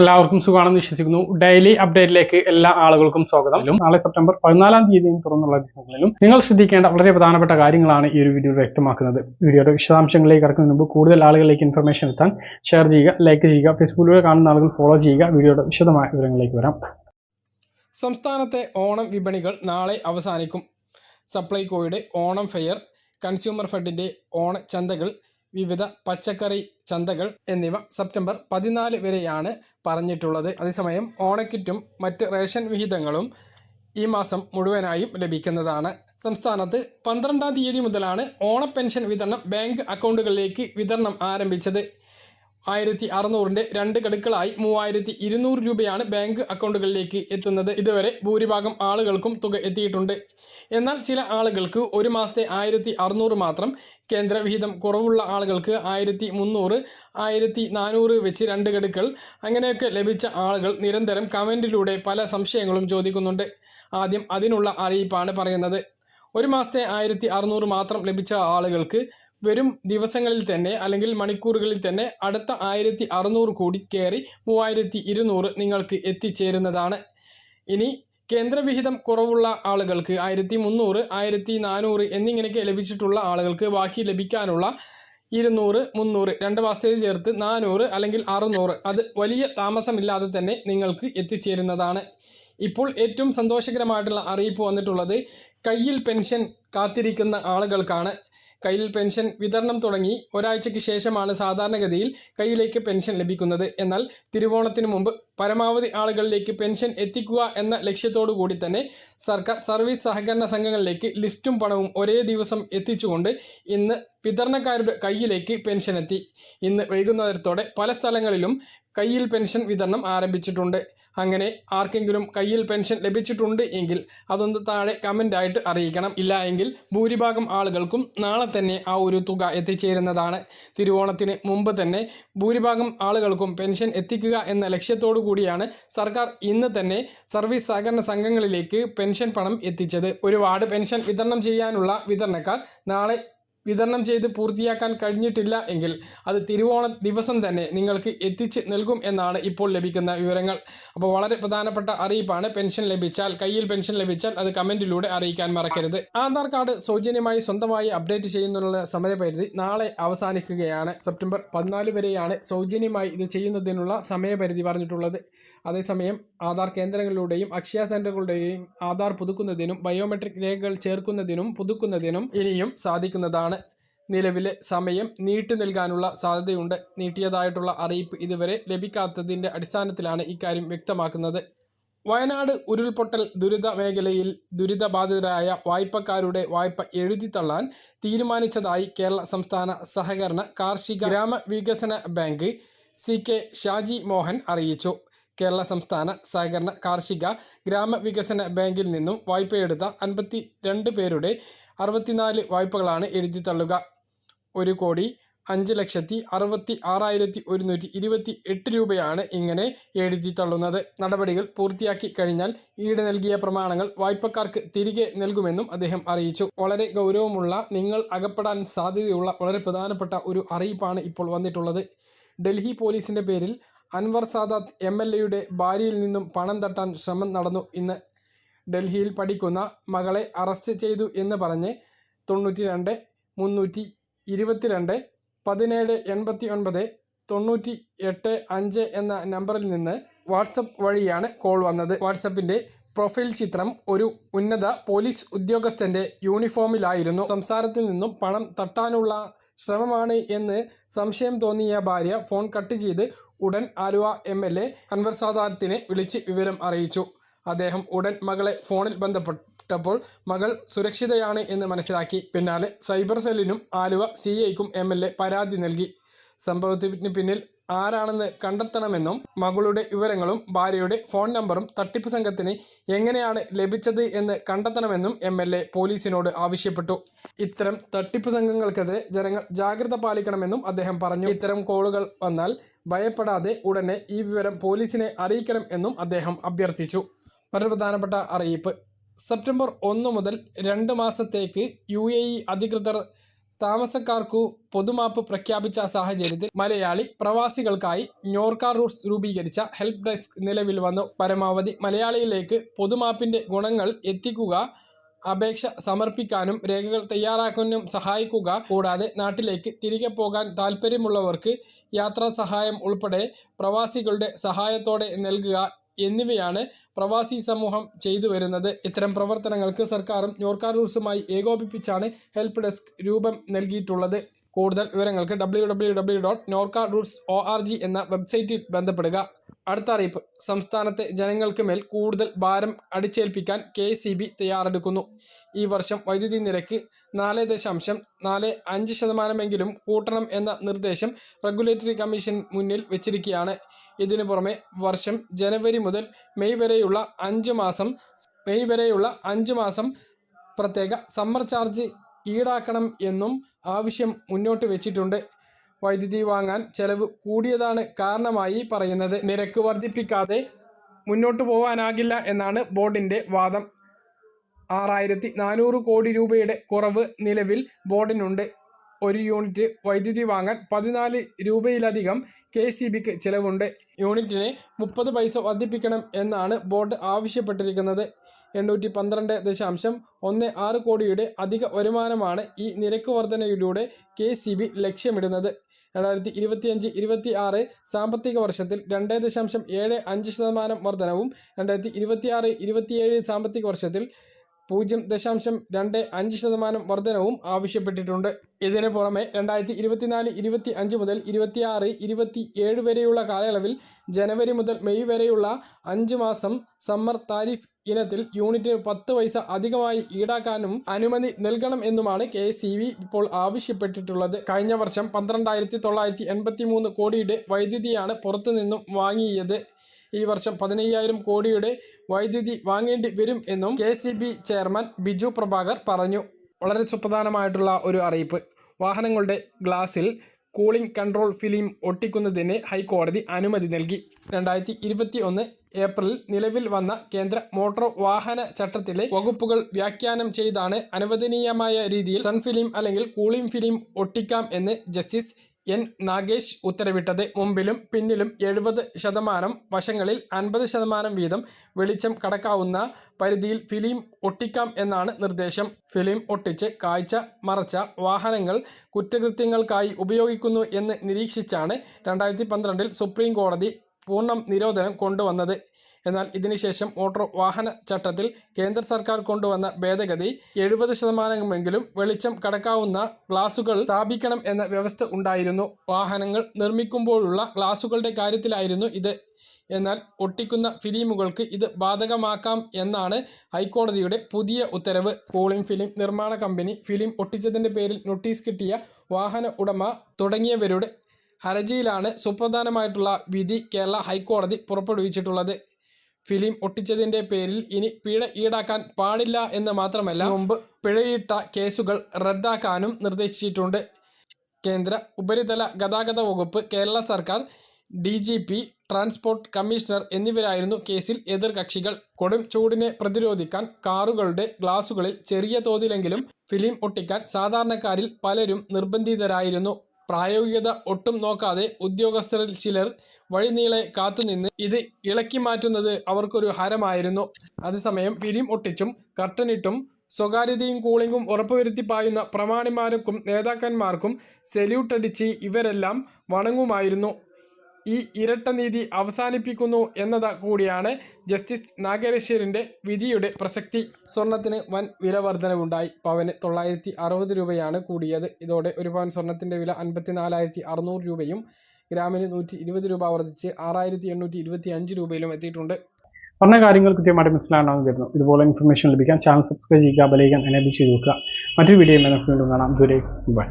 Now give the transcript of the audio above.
എല്ലാവർക്കും സുഖമാണെന്ന് വിശ്വസിക്കുന്നു. ഡെയിലി അപ്ഡേറ്റിലേക്ക് എല്ലാ ആളുകൾക്കും സ്വാഗതം. നാളെ സെപ്റ്റംബർ പതിനാലാം തീയതിയും തുറന്നുള്ള ദിവസങ്ങളിലും നിങ്ങൾ ശ്രദ്ധിക്കേണ്ട വളരെ പ്രധാനപ്പെട്ട കാര്യങ്ങളാണ് ഈ ഒരു വീഡിയോ വ്യക്തമാക്കുന്നത്. വീഡിയോയുടെ വിശദാംശങ്ങളിലേക്ക് കടക്കുന്നതിന് മുമ്പ് കൂടുതൽ ആളുകളിലേക്ക് ഇൻഫർമേഷൻ എത്താൻ ഷെയർ ചെയ്യുക ലൈക്ക് ചെയ്യുക ഫേസ്ബുക്കിലൂടെ കാണുന്ന ആളുകൾ ഫോളോ ചെയ്യുക. വീഡിയോയുടെ വിശദമായ വിവരങ്ങളിലേക്ക് വരാം. സംസ്ഥാനത്തെ ഓണം വിപണികൾ നാളെ അവസാനിക്കും. സപ്ലൈകോയുടെ ഓണം ഫെയർ കൺസ്യൂമർ ഫെഡിന്റെ ഓണ ചന്തകൾ വിവിധ പച്ചക്കറി ചന്തകൾ എന്നിവ സെപ്റ്റംബർ പതിനാല് വരെയാണ് പറഞ്ഞിട്ടുള്ളത്. അതേസമയം ഓണക്കിറ്റും മറ്റ് റേഷൻ വിഹിതങ്ങളും ഈ മാസം മുഴുവനായും ലഭിക്കുന്നതാണ്. സംസ്ഥാനത്ത് പന്ത്രണ്ടാം തീയതി മുതലാണ് ഓണ പെൻഷൻ വിതരണം ബാങ്ക് അക്കൗണ്ടുകളിലേക്ക് വിതരണം ആരംഭിച്ചത്. ആയിരത്തി അറുന്നൂറിന്റെ രണ്ട് ഗഡുക്കളായി മൂവായിരത്തി ഇരുന്നൂറ് രൂപയാണ് ബാങ്ക് അക്കൗണ്ടുകളിലേക്ക് എത്തുന്നത്. ഇതുവരെ ഭൂരിഭാഗം ആളുകൾക്കും തുക എത്തിയിട്ടുണ്ട്. എന്നാൽ ചില ആളുകൾക്ക് ഒരു മാസത്തെ ആയിരത്തി അറുന്നൂറ് മാത്രം കേന്ദ്ര വിഹിതം കുറവുള്ള ആളുകൾക്ക് ആയിരത്തി മുന്നൂറ് ആയിരത്തി നാനൂറ് വെച്ച് രണ്ട് ഗഡുക്കൾ അങ്ങനെയൊക്കെ ലഭിച്ച ആളുകൾ നിരന്തരം കമന്റിലൂടെ പല സംശയങ്ങളും ചോദിക്കുന്നുണ്ട്. ആദ്യം അതിനുള്ള അറിയിപ്പാണ് പറയുന്നത്. ഒരു മാസത്തെ ആയിരത്തി മാത്രം ലഭിച്ച ആളുകൾക്ക് വരും ദിവസങ്ങളിൽ തന്നെ അല്ലെങ്കിൽ മണിക്കൂറുകളിൽ തന്നെ അടുത്ത ആയിരത്തി അറുന്നൂറ് കോടി കയറി മൂവായിരത്തി ഇരുന്നൂറ് നിങ്ങൾക്ക് എത്തിച്ചേരുന്നതാണ്. ഇനി കേന്ദ്രവിഹിതം കുറവുള്ള ആളുകൾക്ക് ആയിരത്തി മുന്നൂറ് ആയിരത്തി നാനൂറ് എന്നിങ്ങനെയൊക്കെ ലഭിച്ചിട്ടുള്ള ആളുകൾക്ക് ബാക്കി ലഭിക്കാനുള്ള ഇരുന്നൂറ് മുന്നൂറ് രണ്ട് മാസത്തേക്ക് ചേർത്ത് നാനൂറ് അല്ലെങ്കിൽ അറുന്നൂറ് അത് വലിയ താമസമില്ലാതെ തന്നെ നിങ്ങൾക്ക് എത്തിച്ചേരുന്നതാണ്. ഇപ്പോൾ ഏറ്റവും സന്തോഷകരമായിട്ടുള്ള അറിയിപ്പ് വന്നിട്ടുള്ളത് കയ്യിൽ പെൻഷൻ കാത്തിരിക്കുന്ന ആളുകൾക്കാണ്. കയ്യിൽ പെൻഷൻ വിതരണം തുടങ്ങി ഒരാഴ്ചയ്ക്ക് ശേഷമാണ് സാധാരണഗതിയിൽ കയ്യിലേക്ക് പെൻഷൻ ലഭിക്കുന്നത്. എന്നാൽ തിരുവോണത്തിന് മുമ്പ് പരമാവധി ആളുകളിലേക്ക് പെൻഷൻ എത്തിക്കുക എന്ന ലക്ഷ്യത്തോടു കൂടി തന്നെ സർക്കാർ സർവീസ് സഹകരണ സംഘങ്ങളിലേക്ക് ലിസ്റ്റും പണവും ഒരേ ദിവസം എത്തിച്ചുകൊണ്ട് ഇന്ന് വിതരണക്കാരുടെ കയ്യിലേക്ക് പെൻഷൻ എത്തി. ഇന്ന് വൈകുന്നേരത്തോടെ പല സ്ഥലങ്ങളിലും കയ്യിൽ പെൻഷൻ വിതരണം ആരംഭിച്ചിട്ടുണ്ട്. അങ്ങനെ ആർക്കെങ്കിലും കയ്യിൽ പെൻഷൻ ലഭിച്ചിട്ടുണ്ട് എങ്കിൽ അതൊന്ന് താഴെ കമന്റായിട്ട് അറിയിക്കണം. ഇല്ല എങ്കിൽ ഭൂരിഭാഗം ആളുകൾക്കും നാളെ തന്നെ ആ ഒരു തുക എത്തിച്ചേരുന്നതാണ്. തിരുവോണത്തിന് മുമ്പ് തന്നെ ഭൂരിഭാഗം ആളുകൾക്കും പെൻഷൻ എത്തിക്കുക എന്ന ലക്ഷ്യത്തോടു കൂടിയാണ് സർക്കാർ ഇന്ന് തന്നെ സർവീസ് സഹകരണ സംഘങ്ങളിലേക്ക് പെൻഷൻ പണം എത്തിച്ചത്. വാർഡ് പെൻഷൻ വിതരണം ചെയ്യാനുള്ള വിതരണക്കാർ നാളെ വിതരണം ചെയ്ത് പൂർത്തിയാക്കാൻ കഴിഞ്ഞിട്ടില്ല എങ്കിൽ അത് തിരുവോണ ദിവസം തന്നെ നിങ്ങൾക്ക് എത്തിച്ച് നൽകും എന്നാണ് ഇപ്പോൾ ലഭിക്കുന്ന വിവരങ്ങൾ. അപ്പോൾ വളരെ പ്രധാനപ്പെട്ട അറിയിപ്പാണ്. പെൻഷൻ ലഭിച്ചാൽ കയ്യിൽ പെൻഷൻ ലഭിച്ചാൽ അത് കമന്റിലൂടെ അറിയിക്കാൻ മറക്കരുത്. ആധാർ കാർഡ് സൗജന്യമായി സ്വന്തമായി അപ്ഡേറ്റ് ചെയ്യുന്നതിനുള്ള സമയപരിധി നാളെ അവസാനിക്കുകയാണ്. സെപ്റ്റംബർ പതിനാല് വരെയാണ് സൗജന്യമായി ഇത് ചെയ്യുന്നതിനുള്ള സമയപരിധി പറഞ്ഞിട്ടുള്ളത്. അതേസമയം ആധാർ കേന്ദ്രങ്ങളിലൂടെയും അക്ഷയ സെന്ററുകളുടെയും ആധാർ പുതുക്കുന്നതിനും ബയോമെട്രിക് രേഖകൾ ചേർക്കുന്നതിനും പുതുക്കുന്നതിനും ഇനിയും സാധിക്കുന്നതാണ്. നിലവിലെ സമയം നീട്ടി നൽകാനുള്ള സാധ്യതയുണ്ട്. നീട്ടിയതായിട്ടുള്ള അറിയിപ്പ് ഇതുവരെ ലഭിക്കാത്തതിന്റെ അടിസ്ഥാനത്തിലാണ് ഇക്കാര്യം വ്യക്തമാക്കുന്നത്. വയനാട് ഉരുൾപൊട്ടൽ ദുരിത മേഖലയിൽ ദുരിതബാധിതരായ വായ്പക്കാരുടെ വായ്പ എഴുതിത്തള്ളാൻ തീരുമാനിച്ചതായി കേരള സംസ്ഥാന സഹകരണ കാർഷിക ഗ്രാമവികസന bank C K Shaji Mohan അറിയിച്ചു. കേരള സംസ്ഥാന സഹകരണ കാർഷിക ഗ്രാമവികസന ബാങ്കിൽ നിന്നും വായ്പയെടുത്ത അൻപത്തി രണ്ട് പേരുടെ അറുപത്തിനാല് വായ്പകളാണ് എഴുതി തള്ളുക. ഒരു കോടി അഞ്ച് ലക്ഷത്തി അറുപത്തി ആറായിരത്തി ഒരുന്നൂറ്റി ഇരുപത്തി എട്ട് രൂപയാണ് ഇങ്ങനെ എഴുതി തള്ളുന്നത്. നടപടികൾ പൂർത്തിയാക്കി കഴിഞ്ഞാൽ ഈട് നൽകിയ പ്രമാണങ്ങൾ വായ്പക്കാർക്ക് തിരികെ നൽകുമെന്നും അദ്ദേഹം അറിയിച്ചു. വളരെ ഗൗരവമുള്ള നിങ്ങൾ അകപ്പെടാൻ സാധ്യതയുള്ള വളരെ പ്രധാനപ്പെട്ട ഒരു അറിയിപ്പാണ് ഇപ്പോൾ വന്നിട്ടുള്ളത്. ഡൽഹി പോലീസിന്റെ പേരിൽ അൻവർ സാദാത്ത് എം എൽ എയുടെ ഭാര്യയിൽ നിന്നും പണം തട്ടാൻ ശ്രമം നടന്നു ഇന്ന് ഡൽഹിയിൽ പഠിക്കുന്ന മകളെ അറസ്റ്റ് ചെയ്തു എന്ന് പറഞ്ഞ് തൊണ്ണൂറ്റി രണ്ട് മുന്നൂറ്റി ഇരുപത്തിരണ്ട് പതിനേഴ് എൺപത്തി ഒൻപത് തൊണ്ണൂറ്റി എട്ട് അഞ്ച് എന്ന നമ്പറിൽ നിന്ന് വാട്സപ്പ് വഴിയാണ് കോൾ വന്നത്. വാട്സപ്പിന്റെ പ്രൊഫൈൽ ചിത്രം ഒരു ഉന്നത പോലീസ് ഉദ്യോഗസ്ഥന്റെ യൂണിഫോമിലായിരുന്നു. സംസാരത്തിൽ നിന്നും പണം തട്ടാനുള്ള ശ്രമമാണ് എന്ന് സംശയം തോന്നിയ ഭാര്യ ഫോൺ കട്ട് ചെയ്ത് ഉടൻ Aluva M L A Anwar സാദാത്തിനെ വിളിച്ച് വിവരം അറിയിച്ചു. അദ്ദേഹം ഉടൻ മകളെ ഫോണിൽ ബന്ധപ്പെട്ടപ്പോൾ മകൾ സുരക്ഷിതയാണ് എന്ന് മനസ്സിലാക്കി. പിന്നാലെ സൈബർ സെല്ലിനും ആലുവ സി ഐക്കും എം എൽ എ പരാതി നൽകി. സംഭവത്തിന് പിന്നിൽ ആരാണെന്ന് കണ്ടെത്തണമെന്നും മകളുടെ വിവരങ്ങളും ഭാര്യയുടെ ഫോൺ നമ്പറും തട്ടിപ്പ് സംഘത്തിന് എങ്ങനെയാണ് ലഭിച്ചത് എന്ന് കണ്ടെത്തണമെന്നും എം എൽ എ പോലീസിനോട് ആവശ്യപ്പെട്ടു. ഇത്തരം തട്ടിപ്പ് സംഘങ്ങൾക്കെതിരെ ജനങ്ങൾ ജാഗ്രത പാലിക്കണമെന്നും അദ്ദേഹം പറഞ്ഞു. ഇത്തരം കോളുകൾ വന്നാൽ ഭയപ്പെടാതെ ഉടനെ ഈ വിവരം പോലീസിനെ അറിയിക്കണം എന്നും അദ്ദേഹം അഭ്യർത്ഥിച്ചു. മറ്റൊരു പ്രധാനപ്പെട്ട അറിയിപ്പ്. സെപ്റ്റംബർ ഒന്ന് മുതൽ രണ്ട് മാസത്തേക്ക് യു എ ഇ അധികൃതർ താമസക്കാർക്കു പൊതുമാപ്പ് പ്രഖ്യാപിച്ച സാഹചര്യത്തിൽ മലയാളി പ്രവാസികൾക്കായി ഞോർക്ക റൂട്ട്സ് രൂപീകരിച്ച ഹെൽപ്പ് ഡെസ്ക് നിലവിൽ വന്നു. പരമാവധി മലയാളിയിലേക്ക് പൊതുമാപ്പിന്റെ ഗുണങ്ങൾ എത്തിക്കുക അപേക്ഷ സമർപ്പിക്കാനും രേഖകൾ തയ്യാറാക്കാനും സഹായിക്കുക. കൂടാതെ നാട്ടിലേക്ക് തിരികെ പോകാൻ താൽപ്പര്യമുള്ളവർക്ക് യാത്രാ സഹായം ഉൾപ്പെടെ പ്രവാസികളുടെ സഹായത്തോടെ നൽകുക എന്നിവയാണ് പ്രവാസി സമൂഹം ചെയ്തു വരുന്നത്. ഇത്തരം പ്രവർത്തനങ്ങൾക്ക് സർക്കാരും നോർക്കാ റൂസുമായി ഏകോപിപ്പിച്ചാണ് ഹെൽപ്പ് ഡെസ്ക് രൂപം നൽകിയിട്ടുള്ളത്. കൂടുതൽ വിവരങ്ങൾക്ക് W dot Norka roots O R G എന്ന വെബ്സൈറ്റിൽ ബന്ധപ്പെടുക. അടുത്ത അറിയിപ്പ് സംസ്ഥാനത്തെ ജനങ്ങൾക്ക് മേൽ കൂടുതൽ ഭാരം അടിച്ചേൽപ്പിക്കാൻ കെ സി ബി തയ്യാറെടുക്കുന്നു. ഈ വർഷം വൈദ്യുതി നിരക്ക് നാല് ദശാംശം നാല് അഞ്ച് ശതമാനമെങ്കിലും കൂട്ടണം എന്ന നിർദ്ദേശം റെഗുലേറ്ററി കമ്മീഷൻ മുന്നിൽ വെച്ചിരിക്കുകയാണ്. ഇതിനു പുറമെ വർഷം ജനുവരി മുതൽ മെയ് വരെയുള്ള അഞ്ച് മാസം മെയ് വരെയുള്ള അഞ്ച് മാസം പ്രത്യേക സമ്മർ ചാർജ് ഈടാക്കണം എന്നും ആവശ്യം മുന്നോട്ട് വെച്ചിട്ടുണ്ട്. വൈദ്യുതി വാങ്ങാൻ ചെലവ് കൂടിയതാണ് കാരണമായി പറയുന്നത്. നിരക്ക് വർദ്ധിപ്പിക്കാതെ മുന്നോട്ടു പോകാനാകില്ല എന്നാണ് ബോർഡിന്റെ വാദം. ആറായിരത്തി നാനൂറ് കോടി രൂപയുടെ കുറവ് നിലവിൽ ബോർഡിനുണ്ട്. ഒരു യൂണിറ്റ് വൈദ്യുതി വാങ്ങാൻ പതിനാല് രൂപയിലധികം കെ സി ബിക്ക് ചിലവുണ്ട്. യൂണിറ്റിനെ മുപ്പത് പൈസ വർദ്ധിപ്പിക്കണം എന്നാണ് ബോർഡ് ആവശ്യപ്പെട്ടിരിക്കുന്നത്. എണ്ണൂറ്റി പന്ത്രണ്ട് ദശാംശം ഒന്ന് ആറ് കോടിയുടെ അധിക വരുമാനമാണ് ഈ നിരക്ക് വർധനയിലൂടെ കെ സി ബി ലക്ഷ്യമിടുന്നത്. രണ്ടായിരത്തി ഇരുപത്തിയഞ്ച് ഇരുപത്തി ആറ് സാമ്പത്തിക വർഷത്തിൽ രണ്ട് ദശാംശം ഏഴ് അഞ്ച് ശതമാനം വർധനവും രണ്ടായിരത്തി ഇരുപത്തിയാറ് ഇരുപത്തിയേഴ് സാമ്പത്തിക വർഷത്തിൽ പൂജ്യം ദശാംശം രണ്ട് അഞ്ച് ശതമാനം വർധനവും ആവശ്യപ്പെട്ടിട്ടുണ്ട്. ഇതിന് പുറമെ രണ്ടായിരത്തി ഇരുപത്തിനാല് ഇരുപത്തി അഞ്ച് മുതൽ ഇരുപത്തിയാറ് ഇരുപത്തി ഏഴ് വരെയുള്ള കാലയളവിൽ ജനുവരി മുതൽ മെയ് വരെയുള്ള അഞ്ച് മാസം സമ്മർ താരിഫ് ഇനത്തിൽ യൂണിറ്റിന് പത്ത് പൈസ അധികമായി ഈടാക്കാനും അനുമതി നൽകണം എന്നുമാണ് കെ സി വി ഇപ്പോൾ ആവശ്യപ്പെട്ടിട്ടുള്ളത്. കഴിഞ്ഞ വർഷം പന്ത്രണ്ടായിരത്തി തൊള്ളായിരത്തി എൺപത്തി മൂന്ന് കോടിയുടെ വൈദ്യുതിയാണ് പുറത്തുനിന്നും വാങ്ങിയത്. ഈ വർഷം പതിനയ്യായിരം കോടിയുടെ വൈദ്യുതി വാങ്ങേണ്ടി വരും എന്നും കെ ചെയർമാൻ ബിജു പ്രഭാകർ പറഞ്ഞു. വളരെ സുപ്രധാനമായിട്ടുള്ള ഒരു അറിയിപ്പ്. വാഹനങ്ങളുടെ ഗ്ലാസിൽ കൂളിംഗ് കൺട്രോൾ ഫിലിം ഒട്ടിക്കുന്നതിന് ഹൈക്കോടതി അനുമതി നൽകി. രണ്ടായിരത്തി ഇരുപത്തി ഒന്ന് ഏപ്രിലിൽ നിലവിൽ വന്ന കേന്ദ്ര മോട്ടോർ വാഹന ചട്ടത്തിലെ വകുപ്പുകൾ വ്യാഖ്യാനം ചെയ്താണ് അനുവദനീയമായ രീതിയിൽ സൺ ഫിലിം അല്ലെങ്കിൽ കൂളിംഗ് ഫിലിം ഒട്ടിക്കാം എന്ന് ജസ്റ്റിസ് എൻ നാഗേഷ് ഉത്തരവിട്ടത് മുമ്പിലും പിന്നിലും എഴുപത് ശതമാനം വശങ്ങളിൽ അൻപത് ശതമാനം വീതം വെളിച്ചം കടക്കാവുന്ന പരിധിയിൽ ഫിലിം ഒട്ടിക്കാം എന്നാണ് നിർദ്ദേശം. ഫിലിം ഒട്ടിച്ച് കാഴ്ച മറച്ച വാഹനങ്ങൾ കുറ്റകൃത്യങ്ങൾക്കായി ഉപയോഗിക്കുന്നു എന്ന് നിരീക്ഷിച്ചാണ് രണ്ടായിരത്തി പന്ത്രണ്ടിൽ സുപ്രീം കോടതി പൂർണ നിരോധനം കൊണ്ടുവന്നത്. എന്നാൽ ഇതിനുശേഷം മോട്ടോർ വാഹന ചട്ടത്തിൽ കേന്ദ്ര സർക്കാർ കൊണ്ടുവന്ന ഭേദഗതി എഴുപത് ശതമാനമെങ്കിലും വെളിച്ചം കടക്കാവുന്ന ഗ്ലാസുകൾ സ്ഥാപിക്കണം എന്ന വ്യവസ്ഥ ഉണ്ടായിരുന്നു. വാഹനങ്ങൾ നിർമ്മിക്കുമ്പോഴുള്ള ഗ്ലാസുകളുടെ കാര്യത്തിലായിരുന്നു ഇത്. എന്നാൽ ഒട്ടിക്കുന്ന ഫിലിമുകൾക്ക് ഇത് ബാധകമാക്കാം എന്നാണ് ഹൈക്കോടതിയുടെ പുതിയ ഉത്തരവ്. കൂളിംഗ് ഫിലിം നിർമ്മാണ കമ്പനി ഫിലിം ഒട്ടിച്ചതിന്റെ പേരിൽ നോട്ടീസ് കിട്ടിയ വാഹന ഉടമ തുടങ്ങിയവരുടെ ഹർജിയിലാണ് സുപ്രധാനമായിട്ടുള്ള വിധി കേരള ഹൈക്കോടതി പുറപ്പെടുവിച്ചിട്ടുള്ളത്. ഫിലിം ഒട്ടിച്ചതിന്റെ പേരിൽ ഇനി പിഴ ഈടാക്കാൻ പാടില്ല എന്ന് മാത്രമല്ല മുമ്പ് പിഴയിട്ട കേസുകൾ റദ്ദാക്കാനും നിർദ്ദേശിച്ചിട്ടുണ്ട്. കേന്ദ്ര ഉപരിതല ഗതാഗത വകുപ്പ് കേരള സർക്കാർ D G P transport commissioner എന്നിവരായിരുന്നു കേസിൽ എതിർകക്ഷികൾ. കൊടും ചൂടിനെ പ്രതിരോധിക്കാൻ കാറുകളുടെ ഗ്ലാസുകളിൽ ചെറിയ തോതിലെങ്കിലും ഫിലിം ഒട്ടിക്കാൻ സാധാരണക്കാരിൽ പലരും നിർബന്ധിതരായിരുന്നു. പ്രായോഗികത ഒട്ടും നോക്കാതെ ഉദ്യോഗസ്ഥരിൽ ചിലർ വഴിനീളെ കാത്തുനിന്ന് ഇത് ഇളക്കി മാറ്റുന്നത് അവർക്കൊരു ഹരമായിരുന്നു. അതേസമയം ഫിലിം ഒട്ടിച്ചും കർട്ടനിട്ടും സ്വകാര്യതയും കൂളിംഗും ഉറപ്പുവരുത്തി പായുന്ന പ്രമാണിമാർക്കും നേതാക്കന്മാർക്കും സെല്യൂട്ടടിച്ച് ഇവരെല്ലാം വണങ്ങുമായിരുന്നു. ഈ ഇരട്ട നീതി അവസാനിപ്പിക്കുന്നു എന്നത് കൂടിയാണ് ജസ്റ്റിസ് നാഗേശ്വരിന്റെ വിധിയുടെ പ്രസക്തി. സ്വർണത്തിന് വൻ വില വർധനവുണ്ടായി പവന് തൊള്ളായിരത്തി അറുപത് രൂപയാണ് കൂടിയത്. ഇതോടെ ഒരു പവൻ സ്വർണത്തിന്റെ വില അൻപത്തി നാലായിരത്തി അറുന്നൂറ് രൂപയും ഗ്രാമിന് നൂറ്റി ഇരുപത് രൂപ വർദ്ധിച്ച് ആറായിരത്തി എണ്ണൂറ്റി ഇരുപത്തി അഞ്ച് രൂപയിലും എത്തിയിട്ടുണ്ട്. പറഞ്ഞ കാര്യങ്ങൾ കൃത്യമായിട്ട് മനസ്സിലാകണമെന്ന് കരുതുന്നു. ഇതുപോലെ ഇൻഫർമേഷൻ ലഭിക്കാൻ ചാനൽ സബ്സ്ക്രൈബ് ചെയ്യുക ബലേഖൻ എനേബിൾ ചെയ്ത് നോക്കുക മറ്റൊരു വീഡിയോ വീണ്ടും കാണാം. ദൂരെ ബൈ